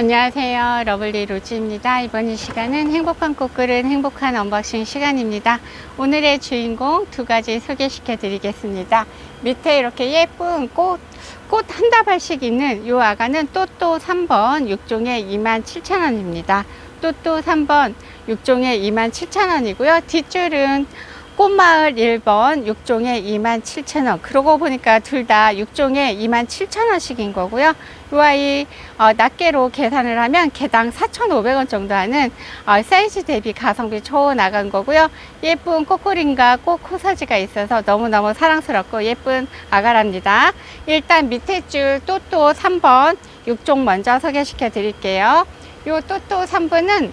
안녕하세요. 러블리 로즈입니다. 이번 이 시간은 행복한 꽃그릇 행복한 언박싱 시간입니다. 오늘의 주인공 두 가지 소개시켜 드리겠습니다. 밑에 이렇게 예쁜 꽃, 꽃 한 다발씩 있는 이 아가는 또또 3번 6종에 27,000원입니다. 또또 3번 6종에 27,000원이고요. 뒷줄은 꽃마을 1번 6종에 27,000원. 그러고 보니까 둘 다 6종에 27,000원씩인 거고요. 이 아이 어, 낱개로 계산을 하면 개당 4,500원 정도 하는 어, 사이즈 대비 가성비 초 나간 거고요. 예쁜 꽃그림과 꽃 코사지가 있어서 너무너무 사랑스럽고 예쁜 아가랍니다. 일단 밑에 줄 또또 3번 6종 먼저 소개시켜 드릴게요. 요 또또 3번은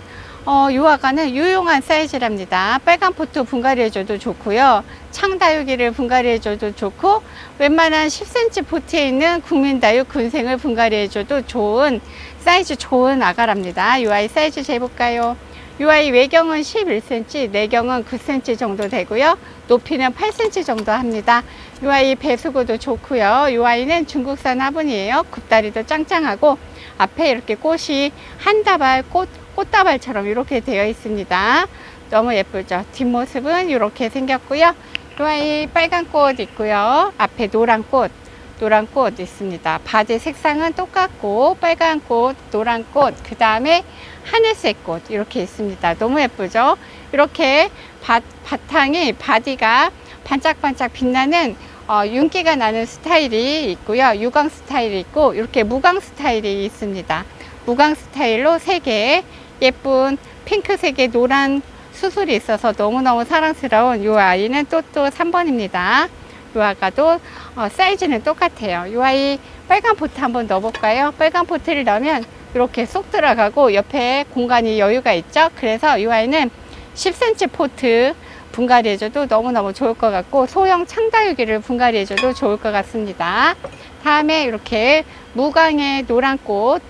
어, 요 아가는 유용한 사이즈랍니다. 빨간 포트 분갈이 해줘도 좋고요. 창다육이를 분갈이 해줘도 좋고 웬만한 10cm 포트에 있는 국민다육 군생을 분갈이 해줘도 좋은 사이즈 좋은 아가랍니다. 요 아이 사이즈 재볼까요? 요 아이 외경은 11cm, 내경은 9cm 정도 되고요. 높이는 8cm 정도 합니다. 요 아이 배수구도 좋고요. 요 아이는 중국산 화분이에요. 굽다리도 짱짱하고 앞에 이렇게 꽃이 한 다발 꽃 꽃다발처럼 이렇게 되어 있습니다. 너무 예쁘죠? 뒷모습은 이렇게 생겼고요. 이 아이 빨간 꽃 있고요. 앞에 노란 꽃, 노란 꽃 있습니다. 바지 색상은 똑같고 빨간 꽃, 노란 꽃, 그 다음에 하늘색 꽃 이렇게 있습니다. 너무 예쁘죠? 이렇게 바, 바탕이 바디가 반짝반짝 빛나는 어, 윤기가 나는 스타일이 있고요. 유광 스타일이 있고 이렇게 무광 스타일이 있습니다. 무광 스타일로 3개 예쁜 핑크색의 노란 수술이 있어서 너무너무 사랑스러운 이 아이는 또또 3번입니다. 이 아가도 어, 사이즈는 똑같아요. 이 아이 빨간 포트 한번 넣어볼까요? 빨간 포트를 넣으면 이렇게 쏙 들어가고 옆에 공간이 여유가 있죠. 그래서 이 아이는 10cm 포트 분갈이 해줘도 너무너무 좋을 것 같고 소형 창다육이를 분갈이 해줘도 좋을 것 같습니다. 다음에 이렇게 무광의 노란 꽃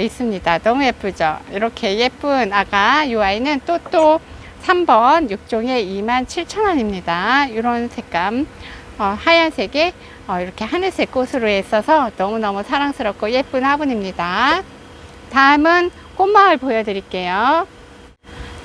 있습니다. 너무 예쁘죠? 이렇게 예쁜 아가 이 아이는 또또 3번 6종에 27,000원입니다. 이런 색감 어, 하얀색에 어, 이렇게 하늘색 꽃으로 있어서 너무너무 사랑스럽고 예쁜 화분입니다. 다음은 꽃마을 보여드릴게요.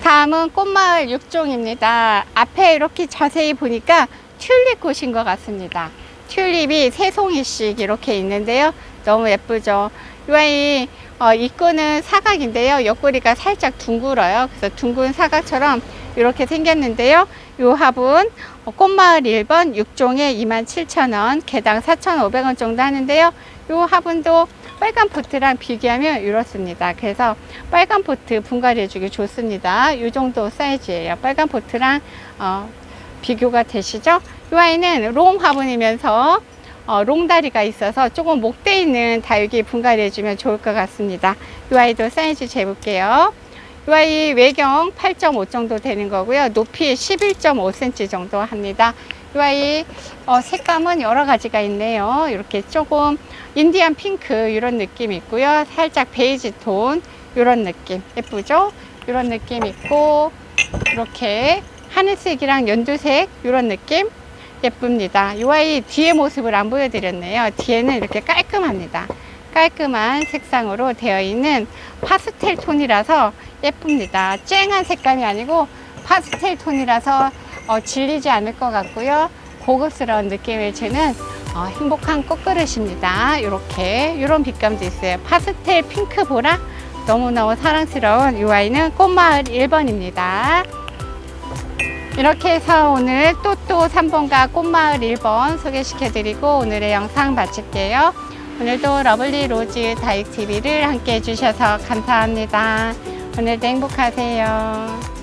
다음은 꽃마을 6종입니다. 앞에 이렇게 자세히 보니까 튤립 꽃인 것 같습니다. 튤립이 세 송이씩 이렇게 있는데요. 너무 예쁘죠? 이 아이 어, 입구는 사각인데요. 옆구리가 살짝 둥글어요. 그래서 둥근 사각처럼 이렇게 생겼는데요. 이 화분 어, 꽃마을 1번 6종에 27,000원, 개당 4,500원 정도 하는데요. 이 화분도 빨간 포트랑 비교하면 이렇습니다. 그래서 빨간 포트 분갈이 해주기 좋습니다. 이 정도 사이즈예요. 빨간 포트랑 어, 비교가 되시죠? 이 아이는 롱 화분이면서 어, 롱다리가 있어서 조금 목대 있는 다육이 분갈이 해주면 좋을 것 같습니다. 이 아이도 사이즈 재볼게요. 이 아이 외경 8.5 정도 되는 거고요. 높이 11.5cm 정도 합니다. 이 아이 어, 색감은 여러 가지가 있네요. 이렇게 조금 인디안 핑크 이런 느낌 있고요. 살짝 베이지 톤 이런 느낌 예쁘죠? 이런 느낌 있고 이렇게 하늘색이랑 연두색 이런 느낌 예쁩니다. 이 아이 뒤에 모습을 안 보여드렸네요. 뒤에는 이렇게 깔끔합니다. 깔끔한 색상으로 되어 있는 파스텔 톤이라서 예쁩니다. 쨍한 색감이 아니고 파스텔 톤이라서 어, 질리지 않을 것 같고요. 고급스러운 느낌을 주는 어, 행복한 꽃그릇입니다. 이렇게 이런 빛감도 있어요. 파스텔 핑크 보라 너무너무 사랑스러운 이 아이는 꽃마을 1번입니다. 이렇게 해서 오늘 또또 3번과 꽃마을 1번 소개시켜드리고 오늘의 영상 마칠게요. 오늘도 러블리 로즈 다육TV를 함께 해주셔서 감사합니다. 오늘도 행복하세요.